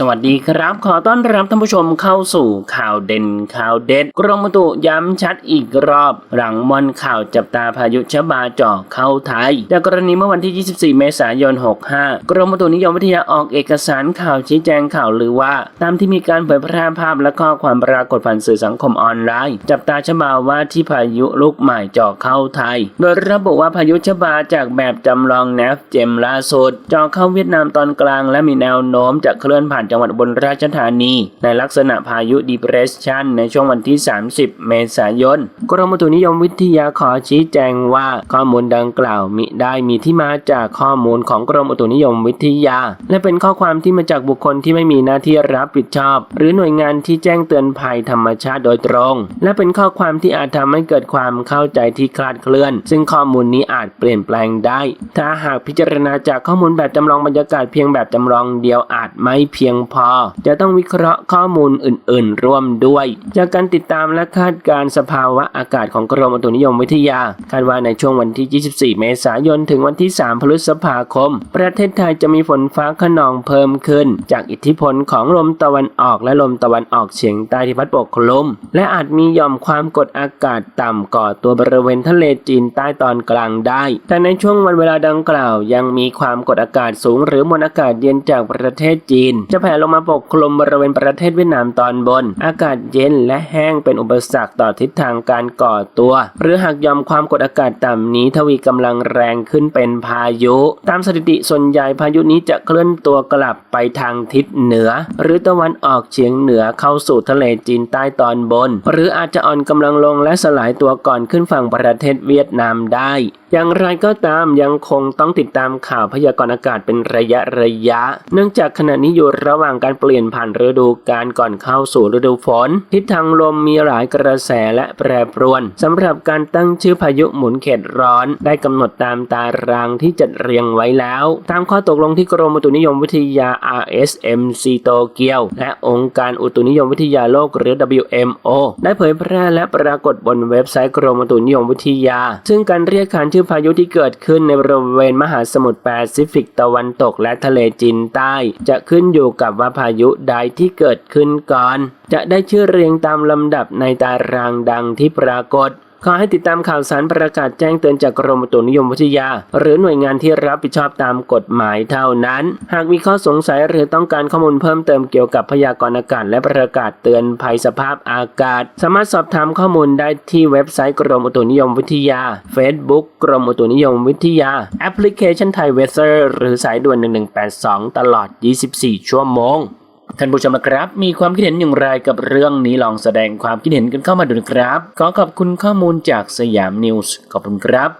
สวัสดีครับ ขอต้อนรับท่านผู้ชมเข้าสู่ข่าวเด่นข่าวเด็ด กรมอุตุย้ำชัดอีกรอบ หลังมอนข่าวจับตาพายุชะบาจ่อเข้าไทย จากกรณีเมื่อวันที่ 24 เมษายน 65 กรมอุตุนิยมวิทยาออกเอกสารข่าวชี้แจงข่าวหรือว่า ตามที่มีการเผยแพร่ภาพและข้อความปรากฏผ่านสื่อสังคมออนไลน์ จับตาชะบาว่าที่พายุลูกใหม่จ่อเข้าไทย โดยระบุว่าพายุชะบาจากแบบจำลองแนฟเจมล่าสุดจ่อเข้าเวียดนามตอนกลาง และมีแนวโน้มจะเคลื่อนผ่านจังหวัดบนราชธานี ในลักษณะพายุ depression ในช่วงวันที่ 30 เมษายน กรมอุตุนิยมวิทยาขอชี้แจงว่าข้อมูลดังกล่าวมิได้มีที่มาจากข้อมูลของกรมอุตุนิยมวิทยา และเป็นข้อความที่มาจากบุคคลที่ไม่มีหน้าที่รับผิดชอบ หรือหน่วยงานที่แจ้งเตือนภัยธรรมชาติโดยตรง และเป็นข้อความที่อาจทำให้เกิดความเข้าใจที่คลาดเคลื่อน ซึ่งข้อมูลนี้อาจเปลี่ยนแปลงได้ ถ้าหากพิจารณาจากข้อมูลแบบจำลองบรรยากาศเพียงแบบจำลองเดียวอาจไม่เพียงพอ จะต้องวิเคราะห์ข้อมูลอื่น ๆ ร่วมด้วย จากการติดตามและคาดการณ์สภาวะอากาศของกรมอุตุนิยมวิทยา คาดว่าในช่วงวันที่ 24 เมษายน ถึงวันที่ 3 พฤษภาคม ประเทศไทยจะมีฝนฟ้าขนองเพิ่มขึ้น จากอิทธิพลของลมตะวันออกและลมตะวันออกเฉียงใต้ที่พัดปกคลุม และอาจมีหย่อมความกดอากาศต่ำก่อตัวบริเวณทะเลจีนใต้ตอนกลางได้ แต่ในช่วงวันเวลาดังกล่าว ยังมีความกดอากาศสูง หรือมวลอากาศเย็นจากประเทศจีน จะแผ่ลงมาปกคลุมบริเวณประเทศเวียดนามตอนบน อากาศเย็นและแห้งเป็นอุปสรรคต่อทิศทางการก่อตัว หรือหากยอมความกดอากาศต่ำนี้ทวีกำลังแรงขึ้นเป็นพายุ ตามสถิติส่วนใหญ่พายุนี้จะเคลื่อนตัวกลับไปทางทิศเหนือ หรือตะวันออกเฉียงเหนือเข้าสู่ทะเลจีนใต้ตอนบน หรืออาจจะอ่อนกำลังลงและสลายตัวก่อนขึ้นฝั่งประเทศเวียดนามได้ อย่างไรก็ตามยังคงต้องติดตามข่าวพยากรณ์อากาศเป็นระยะระยะ เนื่องจากขณะนี้อยู่ระหว่างการเปลี่ยนผ่านฤดูกาลก่อนเข้าสู่ฤดูฝน ทิศทางลมมีหลายกระแสและแปรปรวนสำหรับการตั้งชื่อพายุหมุนเขตร้อน ได้กำหนดตามตารางที่จัดเรียงไว้แล้ว ตามข้อตกลงที่กรมอุตุนิยมวิทยา RSMC โตเกียว และองค์การอุตุนิยมวิทยาโลกหรือ WMO ได้เผยแพร่และปรากฏบนเว็บไซต์กรมอุตุนิยมวิทยา ซึ่งการเรียกขานชื่อพายุที่เกิดขึ้นในบริเวณมหาสมุทรแปซิฟิกตะวันตกและทะเลจีนใต้ จะขึ้นอยู่กับว่าพายุใดที่เกิดขึ้นก่อน จะได้ชื่อเรียงตามลำดับในตารางดังที่ปรากฏ ขอให้ติดตามข่าวสารประกาศแจ้งเตือนจากกรมอุตุนิยมวิทยา หรือหน่วยงานที่รับผิดชอบตามกฎหมายเท่านั้น หากมีข้อสงสัยหรือต้องการข้อมูลเพิ่มเติมเกี่ยวกับพยากรณ์อากาศและประกาศเตือนภัยสภาพอากาศ สามารถสอบถามข้อมูลได้ที่เว็บไซต์กรมอุตุนิยมวิทยา Facebook กรมอุตุนิยมวิทยา แอปพลิเคชันไทยเวเซอร์หรือสายด่วน 1182 ตลอด 24 ชั่วโมง ท่านผู้ชมนะครับ มีความคิดเห็นอย่างไรกับเรื่องนี้ลองแสดงความคิดเห็นกันเข้ามาดูนะครับ ขอขอบคุณข้อมูลจากสยามนิวส์ขอบคุณครับ